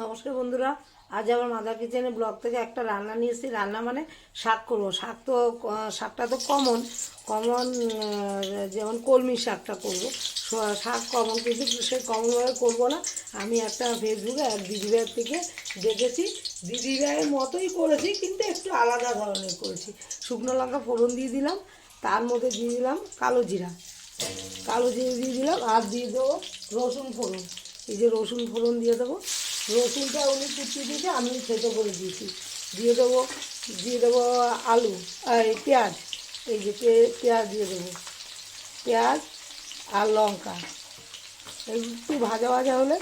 নমস্কার বন্ধুরা, আজ আমার মাদার কিচেনে ব্লগ থেকে একটা রান্না নিয়ে এসেছি। রান্না মানে শাক করব। শাক তো শাকটা তো কমন কমন যেমন কলমি শাকটা করব। শাক কমন কিন্তু সেই কমনভাবে করব না। আমি একটা ফেসবুকে এক দিদিভাইয়ের থেকে দেখেছি। দিদিভাইয়ের মতোই করেছি, কিন্তু একটু আলাদা ধরনের করেছি। শুকনো লঙ্কা ফোড়ন দিয়ে দিলাম, তার মধ্যে দিয়ে দিলাম কালো জিরা। কালো জিরা দিয়ে দিলাম, আর দিয়ে দেবো রসুন ফোড়ন। এই যে রসুন ফোড়ন দিয়ে দেবো। রসুনটা উনি কুচিয়ে দিয়েছে, আমি থেতো করে দিয়েছি। দিয়ে দেবো দিয়ে দেবো আলু এই পেঁয়াজ। এই যে পেঁয়াজ দিয়ে দেবো। পেঁয়াজ আর লঙ্কা। একটু ভাজা ভাজা হলে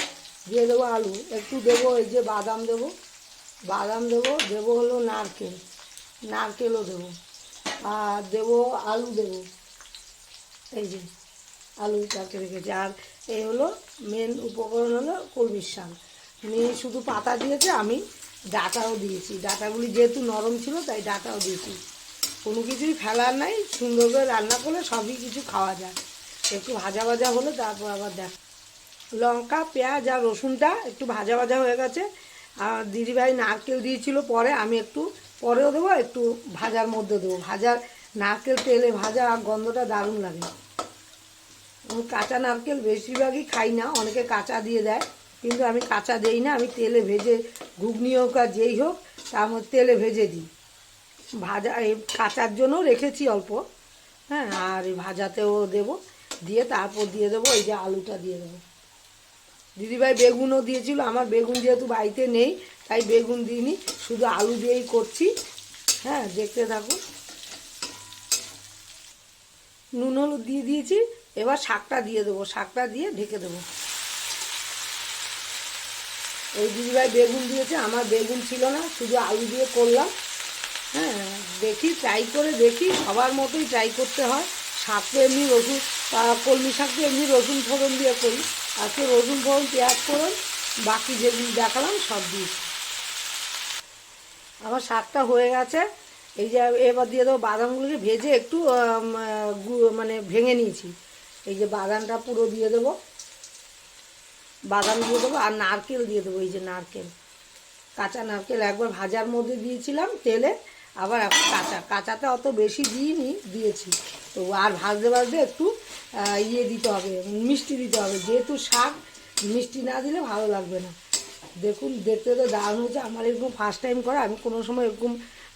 দিয়ে দেবো আলু। একটু দেবো এই যে বাদাম দেবো। বাদাম দেবো দেবো হলো নারকেল। নারকেলও দেবো। আর দেবো আলু দেবো। এই যে আলু চারটে রেখেছি। আর এই হলো মেন উপকরণ হলো কলমির শাক। মেয়ে শুধু পাতা দিয়েছে, আমি ডাটাও দিয়েছি। ডাটাগুলি যেহেতু নরম ছিল, তাই ডাটাও দিয়েছি। কোনো কিছুই ফেলার নাই, সুন্দর করে রান্না করলে সবই কিছু খাওয়া যায়। একটু ভাজা ভাজা হলে তারপর আবার দেখ। লঙ্কা, পেঁয়াজ আর রসুনটা একটু ভাজা ভাজা হয়ে গেছে। আর দিদিভাই নারকেল দিয়েছিল পরে, আমি একটু পরেও দেবো একটু ভাজার মধ্যে দেবো। ভাজার নারকেল তেলে ভাজা গন্ধটা দারুণ লাগে। কাঁচা নারকেল বেশিরভাগই খাই না, অনেকে কাঁচা দিয়ে দেয়। কিন্তু আমি কাঁচা দেই না, আমি তেলে ভেজে ঘুগনি হোক আর যেই হোক, তার মধ্যে তেলে ভেজে দিই। ভাজা, এই কাঁচার জন্য রেখেছি অল্প হ্যাঁ আর ভাজাতেও দেবো, দিয়ে তারপর দিয়ে দেবো, এই যে আলুটা দিয়ে দেবো। দিদিভাই বেগুনও দিয়েছিল, আমার বেগুন যেহেতু বাড়িতে নেই, তাই বেগুন দিইনি, শুধু আলু দিয়েই করছি হ্যাঁ দেখতে থাকুন। নুন হলুদ দিয়ে দিয়েছি, এবার শাকটা দিয়ে দেবো, শাকটা দিয়ে ঢেকে দেবো। ওই দিদিভাই বেগুন দিয়েছে, আমার বেগুন ছিল না, শুধু আলু দিয়ে করলাম। হ্যাঁ দেখি ট্রাই করে দেখি, সবার মতোই ট্রাই করতে হয়। শাক তো এমনি রসুন কলমি শাক তো এমনি রসুন ফোড়ন দিয়ে করি। আজকে রসুন ফোড়ন, পেঁয়াজ ফোড়ন, বাকি যেগুলি দেখালাম সব দিয়েছি আমার শাকটা হয়ে গেছে। এই যে এবার দিয়ে দেবো বাদামগুলোকে ভেজে একটু মানে ভেঙে নিয়েছি। এই যে বাদামটা পুরো দিয়ে দেবো। বাদাম দিয়ে দেবো আর নারকেল দিয়ে দেবো, এই যে নারকেল। কাঁচা নারকেল একবার ভাজার মধ্যে দিয়েছিলাম তেলে, আবার এখন কাঁচা। কাঁচাতে অত বেশি দিইনি, দিয়েছি। তো আর ভাজতে ভাজতে একটু ইয়ে দিতে হবে, মিষ্টি দিতে হবে। যেহেতু শাক, মিষ্টি না দিলে ভালো লাগবে না। দেখুন, দেখতে তো দারুণ হয়েছে। আমার এরকম ফার্স্ট টাইম করা, আমি কোনো সময় এরকম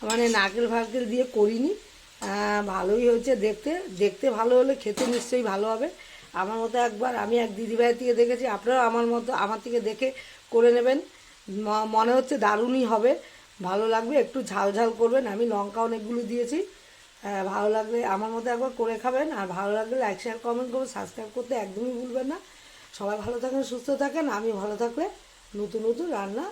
মানে নারকেল ফারকেল দিয়ে করিনি। ভালোই হয়েছে দেখতে। দেখতে ভালো হলে খেতে নিশ্চয়ই ভালো হবে। আমার মতো একবার আমি এক দিদিভাই থেকে দেখেছি আপনারাও আমার মতো আমার থেকে দেখে করে নেবেন। মনে হচ্ছে দারুণই হবে। ভালো লাগবে একটু ঝাল ঝাল করবেন। আমি লঙ্কা অনেকগুলো দিয়েছি। আহ, ভালো লাগলে আমার মতো একবার করে খাবেন। আর ভালো লাগলে লাইক শেয়ার কমেন্ট করবেন। সাবস্ক্রাইব করতে একদমই ভুলবেন না। সবাই ভালো থাকেন সুস্থ থাকেন। আমি ভালো থাকলে নতুন নতুন রান্না